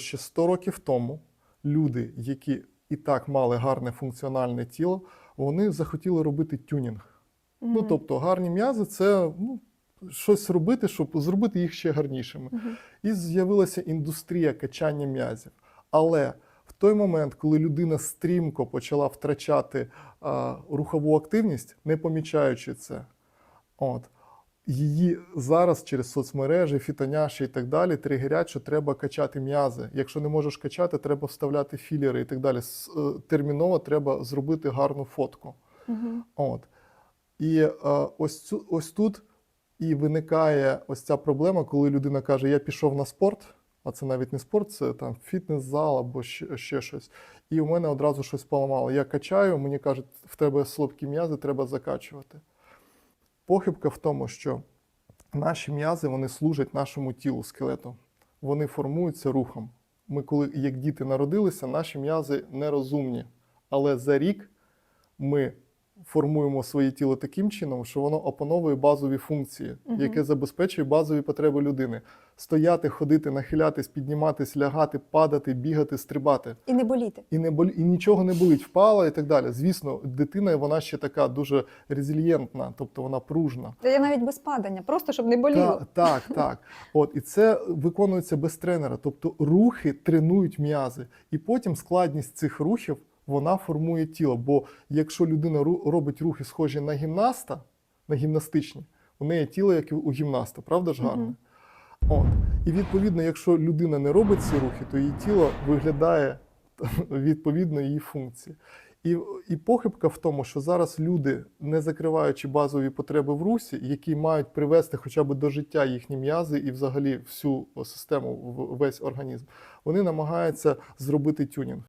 Ще 100 років тому люди, які і так мали гарне функціональне тіло, вони захотіли робити тюнінг. Ну, тобто гарні м'язи це ну, щось робити, щоб зробити їх ще гарнішими. Мгм. І з'явилася індустрія качання м'язів. Але в той момент, коли людина стрімко почала втрачати а, рухову активність, не помічаючи це, от, її зараз через соцмережі, фітоняші і так далі тригерять, що треба качати м'язи. Якщо не можеш качати, треба вставляти філери і так далі. Е, Терміново треба зробити гарну фотку. Мгм. От. І е, ось, цю, ось тут і виникає ось ця проблема, коли людина каже: Я пішов на спорт, а це навіть не спорт, це там фітнес-зал або ще, ще щось. І у мене одразу щось поламало. Я качаю, мені кажуть, в тебе слабкі м'язи, треба закачувати. Похибка в тому, що наші м'язи вони служать нашому тілу, скелету. Вони формуються рухом. Ми, коли як діти народилися, наші м'язи нерозумні. Але за рік ми формуємо своє тіло таким чином, що воно опановує базові функції, Мгм. яке забезпечує базові потреби людини: стояти, ходити, нахилятись, підніматись, лягати, падати, бігати, стрибати. І не боліти. І не болі, і нічого не болить, впала і так далі. Звісно, дитина вона ще така дуже резильєнтна, тобто вона пружна. Та я навіть без падання, просто щоб не боліло. Та, так, так. От, і це виконується без тренера. Тобто рухи тренують м'язи. І потім складність цих рухів вона формує тіло. Бо якщо людина робить рухи схожі на гімнаста, на гімнастичні, у неї тіло, як і у гімнаста, правда ж гарне? Мгм. От. І відповідно, якщо людина не робить ці рухи, то її тіло виглядає відповідно її функції. І, і похибка в тому, що зараз люди, не закриваючи базові потреби в русі, які мають привести хоча б до життя їхні м'язи і взагалі всю систему, весь організм, вони намагаються зробити тюнінг.